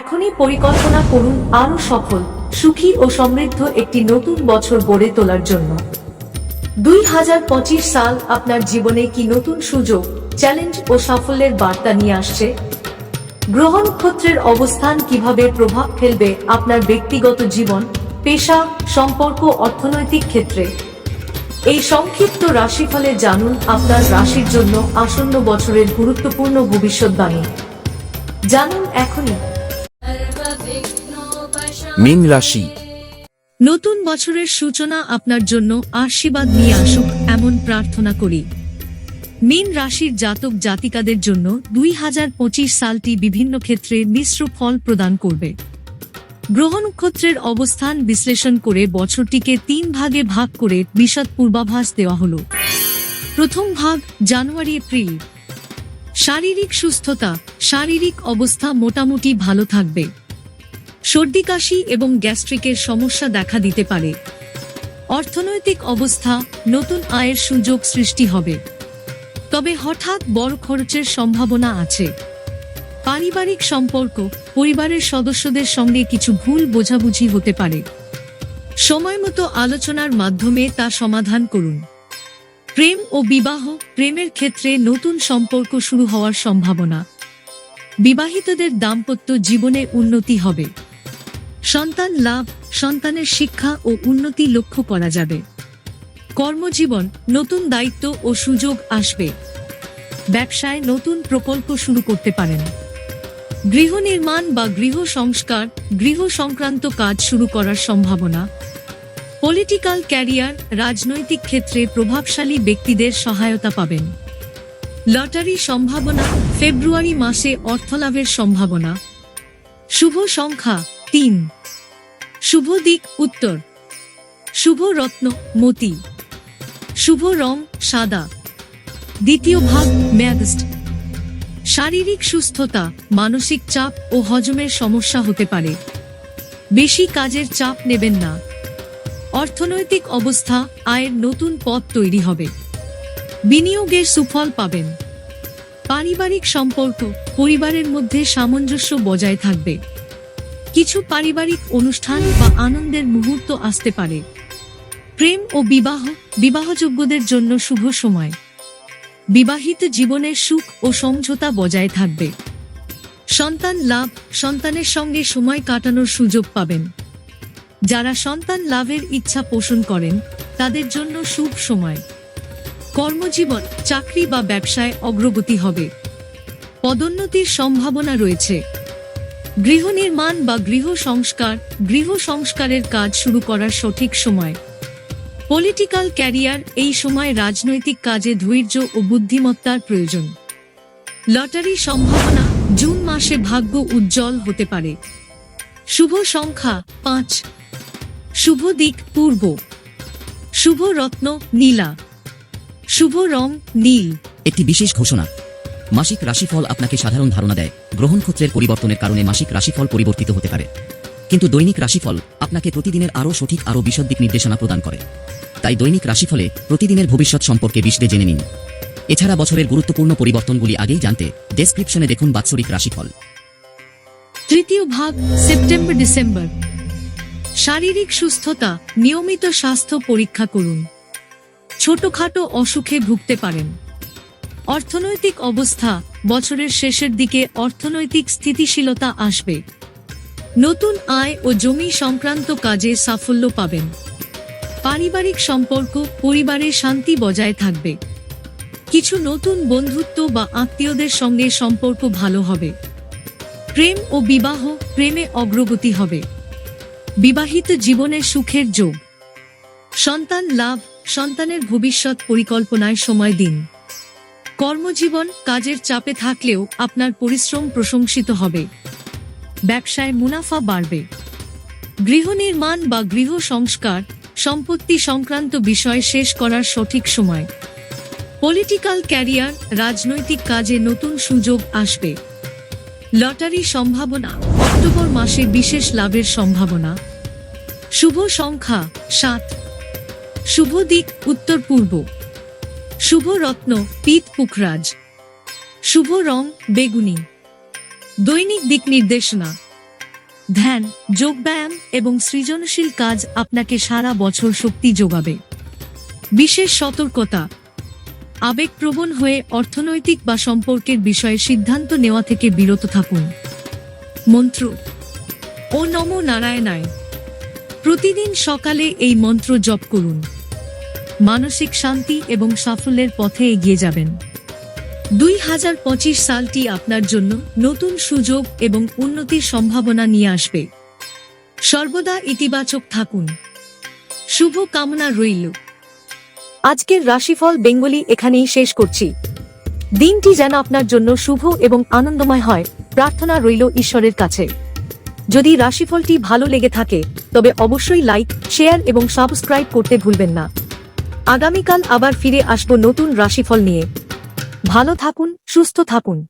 এখনই পরিকল্পনা করুন আরও সফল, সুখী ও সমৃদ্ধ একটি নতুন বছর গড়ে তোলার জন্য। দুই হাজার পঁচিশ সাল আপনার জীবনে কি নতুন সুযোগ, চ্যালেঞ্জ ও সাফল্যের বার্তা নিয়ে আসছে? গ্রহ নক্ষত্রের অবস্থান কীভাবে প্রভাব ফেলবে আপনার ব্যক্তিগত জীবন, পেশা, সম্পর্ক, অর্থনৈতিক ক্ষেত্রে? এই সংক্ষিপ্ত রাশিফলে জানুন আপনার রাশির জন্য আসন্ন বছরের গুরুত্বপূর্ণ ভবিষ্যৎবাণী। জানুন এখনই মীন রাশি। নতুন বছরের সূচনা আপনার জন্য আশীর্বাদ নিয়ে আসুক এমন প্রার্থনা করি। মীন রাশির জাতক জাতিকাদের জন্য দুই হাজার পঁচিশ সালটি বিভিন্ন ক্ষেত্রে মিশ্র ফল প্রদান করবে। গ্রহ নক্ষত্রের অবস্থান বিশ্লেষণ করে বছরটিকে তিন ভাগে ভাগ করে বিশদ পূর্বাভাস দেওয়া হল। প্রথম ভাগ, জানুয়ারি, এপ্রিল। শারীরিক সুস্থতা, শারীরিক অবস্থা মোটামুটি ভালো থাকবে। সর্দি, কাশি এবং গ্যাস্ট্রিকের সমস্যা দেখা দিতে পারে। অর্থনৈতিক অবস্থা নতুন আয়ের সুযোগ সৃষ্টি হবে। তবে হঠাৎ বড় খরচের সম্ভাবনা আছে। পারিবারিক সম্পর্ক, পরিবারের সদস্যদের সঙ্গে কিছু ভুল বোঝাবুঝি হতে পারে। সময় মতো আলোচনার মাধ্যমে তা সমাধান করুন। প্রেম ও বিবাহ, প্রেমের ক্ষেত্রে নতুন সম্পর্ক শুরু হওয়ার সম্ভাবনা। বিবাহিতদের দাম্পত্য জীবনে উন্নতি হবে। সন্তান লাভ, সন্তানের শিক্ষা ও উন্নতি লক্ষ্য করা যাবে। কর্মজীবন, নতুন দায়িত্ব ও সুযোগ আসবে। ব্যবসায় নতুন প্রকল্প শুরু করতে পারেন। গৃহ নির্মাণ বা গৃহ সংস্কার, গৃহ সংক্রান্ত কাজ শুরু করার সম্ভাবনা। পলিটিক্যাল ক্যারিয়ার, রাজনৈতিক ক্ষেত্রে প্রভাবশালী ব্যক্তিদের সহায়তা পাবেন। লটারি সম্ভাবনা, ফেব্রুয়ারি মাসে অর্থলাভের সম্ভাবনা। শুভ সংখ্যা তিন। শুভ দিক উত্তর। শুভ রত্ন মতি। শুভ রং সাদা। দ্বিতীয় ভাগ ম্যাগস্ট। শারীরিক সুস্থতা, মানসিক চাপ ও হজমের সমস্যা হতে পারে। বেশি কাজের চাপ নেবেন না। অর্থনৈতিক অবস্থা আয়ের নতুন পথ তৈরি হবে। বিনিয়োগের সুফল পাবেন। পারিবারিক সম্পর্ক পরিবারের মধ্যে সামঞ্জস্য বজায় থাকবে। কিছু পারিবারিক অনুষ্ঠান বা আনন্দের মুহূর্ত আসতে পারে। প্রেম ও বিবাহ, বিবাহযোগ্যদের জন্য শুভ সময়। বিবাহিত জীবনের সুখ ও সমঝোতা বজায় থাকবে। সন্তান লাভ, সন্তানের সঙ্গে সময় কাটানোর সুযোগ পাবেন। যারা সন্তান লাভের ইচ্ছা পোষণ করেন, তাদের জন্য শুভ সময়। কর্মজীবন, চাকরি বা ব্যবসায় অগ্রগতি হবে। পদোন্নতির সম্ভাবনা রয়েছে। গৃহ নির্মাণ বা গৃহ সংস্কার গৃহ সংস্কারের কাজ শুরু করার সঠিক সময়। পলিটিক্যাল ক্যারিয়ার এই সময় রাজনৈতিক কাজে ধৈর্য ও বুদ্ধিমত্তার প্রয়োজন। লটারি সম্ভাবনা জুন মাসে ভাগ্য উজ্জ্বল হতে পারে। শুভ সংখ্যা পাঁচ। শুভ দিক পূর্ব। শুভ রত্ন নীলা। শুভ রং নীল। একটি বিশেষ ঘোষণা। মাসিক রাশিফল আপনাকে সাধারণ ধারণা দেয়। গ্রহণক্ষত্রের পরিবর্তনের কারণে মাসিক রাশিফল পরিবর্তিত হতে পারে। কিন্তু দৈনিক রাশিফল আপনাকে প্রতিদিনের আরও সঠিক, আরও বিশদ দিক নির্দেশনা প্রদান করে। তাই দৈনিক রাশিফলে প্রতিদিনের ভবিষ্যৎ সম্পর্কে বিশদে জেনে নিন। এছাড়া বছরের গুরুত্বপূর্ণ পরিবর্তনগুলি আগেই জানতে ডেসক্রিপশনে দেখুন বাৎসরিক রাশিফল। তৃতীয় ভাগ, সেপ্টেম্বর, ডিসেম্বর। শারীরিক সুস্থতা, নিয়মিত স্বাস্থ্য পরীক্ষা করুন। ছোটখাটো অসুখে ভুগতে পারেন। অর্থনৈতিক অবস্থা বছরের শেষের দিকে অর্থনৈতিক স্থিতিশীলতা আসবে। নতুন আয় ও জমি সংক্রান্ত কাজে সাফল্য পাবেন। পারিবারিক সম্পর্ক, পরিবারে শান্তি বজায় থাকবে। কিছু নতুন বন্ধুত্ব বা আত্মীয়দের সঙ্গে সম্পর্ক ভালো হবে। প্রেম ও বিবাহ প্রেমে অগ্রগতি হবে। বিবাহিত জীবনে সুখের যোগ। সন্তান লাভ, সন্তানের ভবিষ্যৎ পরিকল্পনায় সময় দিন। কর্মজীবন কাজের চাপে থাকলেও আপনার পরিশ্রম প্রশংসিত হবে। ব্যবসায় মুনাফা বাড়বে। গৃহ নির্মাণ বা গৃহ সংস্কার, সম্পত্তি সংক্রান্ত বিষয় শেষ করার সঠিক সময়। পলিটিক্যাল ক্যারিয়ার, রাজনৈতিক কাজে নতুন সুযোগ আসবে। লটারি সম্ভাবনা, অক্টোবর মাসে বিশেষ লাভের সম্ভাবনা। শুভ সংখ্যা, সাত। শুভ দিক উত্তর পূর্ব শুভ রত্ন, পিত পুখরাজ। শুভ রং, বেগুনি। দৈনিক দিক নির্দেশনা। ধ্যান, যোগব্যায়াম এবং সৃজনশীল কাজ আপনাকে সারা বছর শক্তি যোগাবে। বিশেষ সতর্কতা। আবেগপ্রবণ হয়ে অর্থনৈতিক বা সম্পর্কের বিষয়ে সিদ্ধান্ত নেওয়া থেকে বিরত থাকুন। মন্ত্র। ও নম নারায়ণায়। প্রতিদিন সকালে এই মন্ত্র জপ করুন। মানসিক শান্তি এবং সাফল্যের পথে এগিয়ে যাবেন। দুই হাজার পঁচিশ সালটি আপনার জন্য নতুন সুযোগ এবং উন্নতির সম্ভাবনা নিয়ে আসবে। সর্বদা ইতিবাচক থাকুন। শুভ কামনা রইল। আজকের রাশিফল বেঙ্গলি এখানেই শেষ করছি। দিনটি যেন আপনার জন্য শুভ এবং আনন্দময় হয়, প্রার্থনা রইল ঈশ্বরের কাছে। যদি রাশিফলটি ভালো লেগে থাকে, তবে অবশ্যই লাইক, শেয়ার এবং সাবস্ক্রাইব করতে ভুলবেন না। আগামীকাল আবার ফিরে আসব নতুন রাশিফল নিয়ে। ভালো থাকুন সুস্থ থাকুন।